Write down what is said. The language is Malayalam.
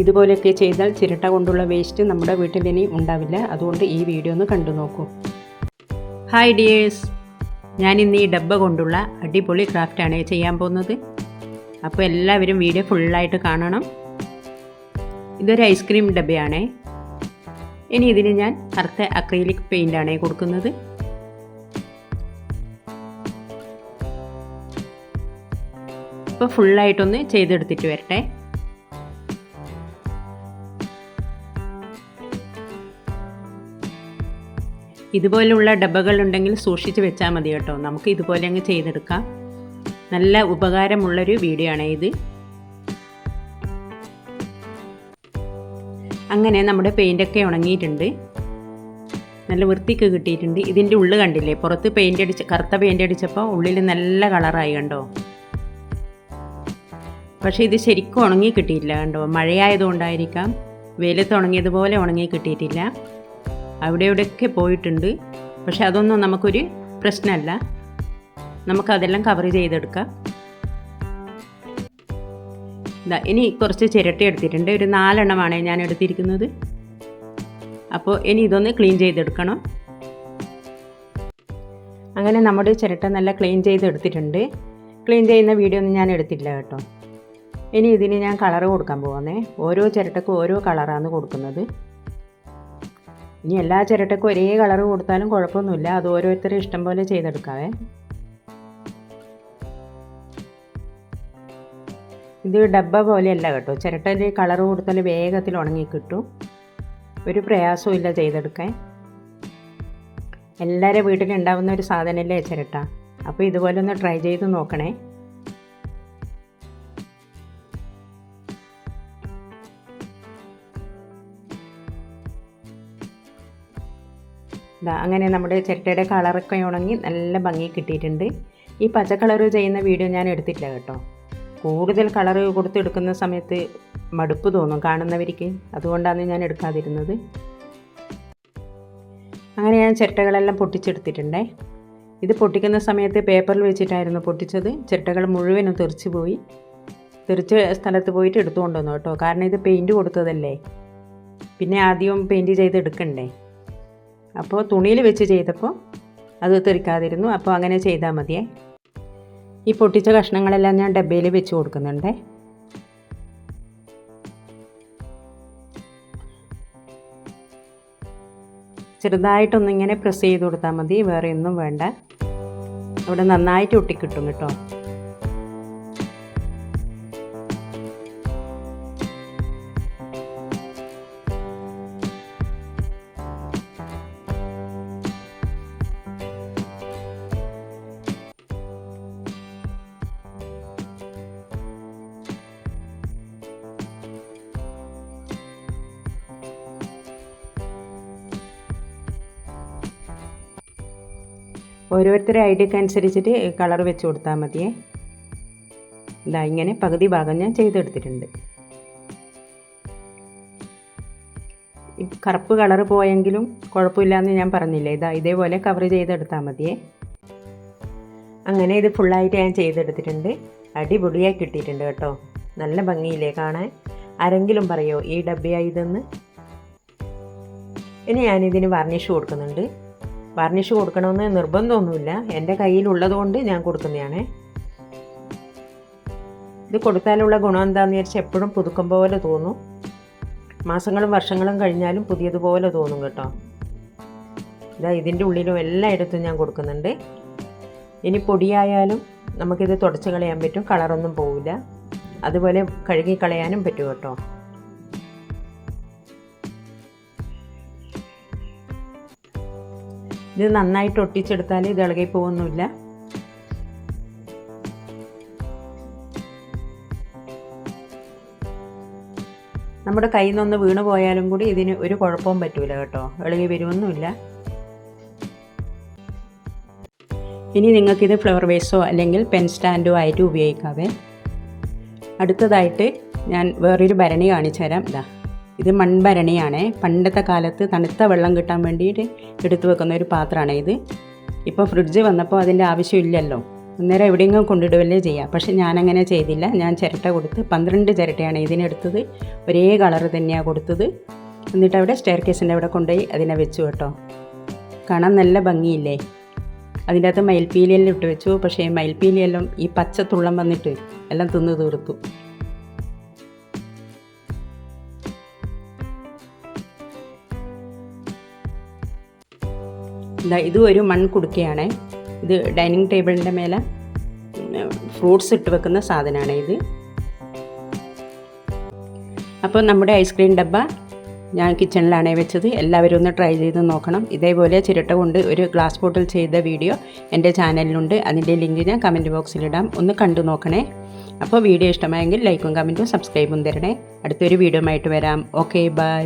ഇതുപോലെയൊക്കെ ചെയ്താൽ ചിരട്ട കൊണ്ടുള്ള വേസ്റ്റ് നമ്മുടെ വീട്ടിൽ ഇനി ഉണ്ടാവില്ല. അതുകൊണ്ട് ഈ വീഡിയോ ഒന്ന് കണ്ടു നോക്കൂ. ഹായ് ഡിയേഴ്സ് ഞാൻ ഇന്ന് ഈ ഡബ്ബ കൊണ്ടുള്ള അടിപൊളി ക്രാഫ്റ്റാണ് ചെയ്യാൻ പോകുന്നത്. അപ്പോൾ എല്ലാവരും വീഡിയോ ഫുള്ളായിട്ട് കാണണം. ഇതൊരു ഐസ്ക്രീം ഡബ്ബയാണ്. ഇനി ഇതിന് ഞാൻ കറുത്ത അക്രീലിക് പെയിന്റാണ് കൊടുക്കുന്നത്. ഇപ്പോൾ ഫുള്ളായിട്ടൊന്ന് ചെയ്തെടുത്തിട്ട് വരട്ടെ. ഇതുപോലുള്ള ഡബ്ബകൾ ഉണ്ടെങ്കിൽ സൂക്ഷിച്ച് വെച്ചാൽ മതി കേട്ടോ. നമുക്ക് ഇതുപോലെ അങ്ങ് ചെയ്തെടുക്കാം. നല്ല ഉപകാരമുള്ളൊരു വീഡിയോ ആണ് ഇത്. അങ്ങനെ നമ്മുടെ പെയിന്റൊക്കെ ഉണങ്ങിയിട്ടുണ്ട്. നല്ല വൃത്തിക്ക് കിട്ടിയിട്ടുണ്ട്. ഇതിന്റെ ഉള്ളു കണ്ടില്ലേ? പുറത്ത് പെയിന്റ് അടിച്ച് കറുത്ത പെയിന്റ് അടിച്ചപ്പോൾ ഉള്ളിൽ നല്ല കളറായി കണ്ടോ? പക്ഷേ ഇത് ശരിക്കും ഉണങ്ങി കിട്ടിയിട്ടില്ല കണ്ടോ? മഴയായതുകൊണ്ടായിരിക്കാം. വെയിലത്ത് ഉണങ്ങിയതുപോലെ ഉണങ്ങി കിട്ടിയിട്ടില്ല. അവിടെ ഇവിടെയൊക്കെ പോയിട്ടുണ്ട്. പക്ഷെ അതൊന്നും നമുക്കൊരു പ്രശ്നമല്ല. നമുക്കതെല്ലാം കവർ ചെയ്തെടുക്കാം. ഇതാ ഇനി കുറച്ച് ചിരട്ട എടുത്തിട്ടുണ്ട്. ഒരു നാലെണ്ണമാണ് ഞാൻ എടുത്തിരിക്കുന്നത്. അപ്പോൾ ഇനി ഇതൊന്ന് ക്ലീൻ ചെയ്തെടുക്കണം. അങ്ങനെ നമ്മുടെ ചിരട്ട നല്ല ക്ലീൻ ചെയ്തെടുത്തിട്ടുണ്ട്. ക്ലീൻ ചെയ്യുന്ന വീഡിയോ ഒന്നും ഞാൻ എടുത്തില്ല കേട്ടോ. ഇനി ഇതിന് ഞാൻ കളർ കൊടുക്കാൻ പോകുന്നേ ഓരോ ചിരട്ടക്കും ഓരോ കളറാണ് കൊടുക്കുന്നത്. ഇനി എല്ലാ ചിരട്ടക്കും ഒരേ കളർ കൊടുത്താലും കുഴപ്പമൊന്നുമില്ല. അത് ഓരോരുത്തരും ഇഷ്ടം പോലെ ചെയ്തെടുക്കാവേ. ഇത് ഡബ്ബ പോലെയല്ല കേട്ടോ. ചിരട്ടന്റെ കളർ കൊടുത്താൽ വേഗത്തിൽ ഉണങ്ങി കിട്ടും. ഒരു പ്രയാസവും ഇല്ല ചെയ്തെടുക്കാൻ. എല്ലാവരുടെ വീട്ടിലുണ്ടാവുന്ന ഒരു സാധനമല്ലേ ചിരട്ട? അപ്പോൾ ഇതുപോലെ ഒന്ന് ട്രൈ ചെയ്ത് നോക്കണേ. അങ്ങനെ നമ്മുടെ ചിരട്ടയുടെ കളറൊക്കെ ഉണങ്ങി നല്ല ഭംഗി കിട്ടിയിട്ടുണ്ട്. ഈ പച്ച കളർ ചെയ്യുന്ന വീഡിയോ ഞാൻ എടുത്തിട്ടില്ല കേട്ടോ. കൂടുതൽ കളർ കൊടുത്തെടുക്കുന്ന സമയത്ത് മടുപ്പ് തോന്നും കാണുന്നവർക്ക്. അതുകൊണ്ടാണ് ഞാൻ എടുക്കാതിരുന്നത്. അങ്ങനെ ഞാൻ ചിരട്ടകളെല്ലാം പൊട്ടിച്ചെടുത്തിട്ടുണ്ടേ. ഇത് പൊട്ടിക്കുന്ന സമയത്ത് പേപ്പറിൽ വെച്ചിട്ടായിരുന്നു പൊട്ടിച്ചത്. ചിരട്ടകൾ മുഴുവനും തെറിച്ച് പോയി. തെറിച്ച സ്ഥലത്ത് പോയിട്ട് എടുത്തുകൊണ്ട് വന്നു കേട്ടോ. കാരണം ഇത് പെയിന്റ് കൊടുത്തതല്ലേ. പിന്നെ ആദ്യം പെയിന്റ് ചെയ്ത് എടുക്കണ്ടേ അപ്പോൾ തുണിയിൽ വെച്ച് ചെയ്തപ്പോൾ അത് തെറിക്കാതിരുന്നു. അപ്പോൾ അങ്ങനെ ചെയ്താൽ മതിയേ. ഈ പൊട്ടിച്ച കഷ്ണങ്ങളെല്ലാം ഞാൻ ഡബ്ബയിൽ വെച്ച് കൊടുക്കുന്നുണ്ട്. ചെറുതായിട്ടൊന്നിങ്ങനെ പ്രസ് ചെയ്ത് കൊടുത്താൽ മതി. വേറെ ഒന്നും വേണ്ട. അവിടെ നന്നായിട്ട് ഒട്ടിക്കിട്ടും കേട്ടോ. ഓരോരുത്തരുടെ ഐഡിയക്ക് അനുസരിച്ചിട്ട് കളർ വെച്ച് കൊടുത്താൽ മതിയേ. ഇതാ ഇങ്ങനെ പകുതി ഭാഗം ഞാൻ ചെയ്തെടുത്തിട്ടുണ്ട്. കറുപ്പ് കളർ പോയെങ്കിലും കുഴപ്പമില്ലാന്ന് ഞാൻ പറഞ്ഞില്ല? ഇതാ ഇതേപോലെ കവർ ചെയ്തെടുത്താൽ മതിയേ. അങ്ങനെ ഇത് ഫുള്ളായിട്ട് ഞാൻ ചെയ്തെടുത്തിട്ടുണ്ട്. അടിപൊളിയായി കിട്ടിയിട്ടുണ്ട് കേട്ടോ. നല്ല ഭംഗിയില്ലേ കാണാൻ? ആരെങ്കിലും പറയോ ഈ ഡബ്ബയായി ഇതെന്ന്? ഇനി ഞാനിതിന് വാർണിഷ് കൊടുക്കുന്നുണ്ട്. വാർണിഷ് കൊടുക്കണമെന്ന് നിർബന്ധമൊന്നുമില്ല. എന്റെ കയ്യിലുള്ളതുകൊണ്ട് ഞാൻ കൊടുക്കുന്നതാണ്. ഇത് കൊടുത്താലുള്ള ഗുണം എന്താണെന്ന് വിചാരിച്ചാൽ എപ്പോഴും പുതുക്കം പോലെ തോന്നും. മാസങ്ങളും വർഷങ്ങളും കഴിഞ്ഞാലും പുതിയതുപോലെ തോന്നും കേട്ടോ. ഇതാ ഇതിന്റെ ഉള്ളിലും എല്ലായിടത്തും ഞാൻ കൊടുക്കുന്നുണ്ട്. ഇനി പൊടിയായാലും നമുക്കിത് തുടച്ച് കളയാൻ പറ്റും. കളറൊന്നും പോവില്ല. അതുപോലെ കഴുകി കളയാനും പറ്റും കേട്ടോ. ഇത് നന്നായിട്ട് ഒട്ടിച്ചെടുത്താൽ ഇത് ഇളകി പോകുന്നില്ല നമ്മുടെ കയ്യിൽ നിന്നൊന്ന് വീണ് പോയാലും കൂടി ഇതിന് ഒരു കുഴപ്പവും പറ്റൂല കേട്ടോ. ഇളകി വരുമൊന്നുമില്ല ഇനി നിങ്ങൾക്കിത് ഫ്ലവർ വേസോ അല്ലെങ്കിൽ പെൻ സ്റ്റാൻഡോ ആയിട്ട് ഉപയോഗിക്കാവേ. അടുത്തതായിട്ട് ഞാൻ വേറൊരു ഭരണി കാണിച്ചു തരാം ഇതാ ഇത് മൺഭരണിയാണ്. പണ്ടത്തെ കാലത്ത് തണുത്ത വെള്ളം കിട്ടാൻ വേണ്ടിയിട്ട് എടുത്തു വെക്കുന്ന ഒരു പാത്രമാണ് ഇത്. ഇപ്പോൾ ഫ്രിഡ്ജ് വന്നപ്പോൾ അതിന്റെ ആവശ്യമില്ലല്ലോ. അന്നേരം എവിടെയെങ്കിലും കൊണ്ടിടുകയല്ലേ ചെയ്യുക. പക്ഷെ ഞാനങ്ങനെ ചെയ്തില്ല. ഞാൻ ചിരട്ട കൊടുത്ത് പന്ത്രണ്ട് ചിരട്ടയാണ് ഇതിനെടുത്തത്. ഒരേ കളർ തന്നെയാണ് കൊടുത്തത്. എന്നിട്ട് അവിടെ സ്റ്റെയർ കേസിന്റെ അവിടെ കൊണ്ടുപോയി അതിനെ വെച്ചു കേട്ടോ. കാണാൻ നല്ല ഭംഗിയില്ലേ? അതിന്റെ അകത്ത് മയിൽപ്പീലിയെല്ലാം ഇട്ട് വെച്ചു. പക്ഷേ മയിൽപ്പീലിയെല്ലാം ഈ പച്ച തുള്ളം വന്നിട്ട് എല്ലാം തിന്ന് തീർത്തു. ഇതാ ഇതും ഒരു മൺകുടുക്കയാണ് ഇത് ഡൈനിങ് ടേബിളിന്റെ മേലെ ഫ്രൂട്ട്സ് ഇട്ട് വെക്കുന്ന സാധനമാണ് ഇത്. അപ്പോൾ നമ്മുടെ ഐസ്ക്രീം ഡബ്ബ ഞാൻ കിച്ചണിലാണ് വെച്ചത്. എല്ലാവരും ഒന്ന് ട്രൈ ചെയ്ത് നോക്കണം. ഇതേപോലെ ചിരട്ട കൊണ്ട് ഒരു ഗ്ലാസ് ബോട്ടിൽ ചെയ്ത വീഡിയോ എന്റെ ചാനലിലുണ്ട്. അതിന്റെ ലിങ്ക് ഞാൻ കമന്റ് ബോക്സിലിടാം ഒന്ന് കണ്ടു നോക്കണേ. അപ്പോൾ വീഡിയോ ഇഷ്ടമായെങ്കിൽ ലൈക്കും കമന്റും സബ്സ്ക്രൈബും തരണേ. അടുത്തൊരു വീഡിയോ ആയിട്ട് വരാം. Okay bye.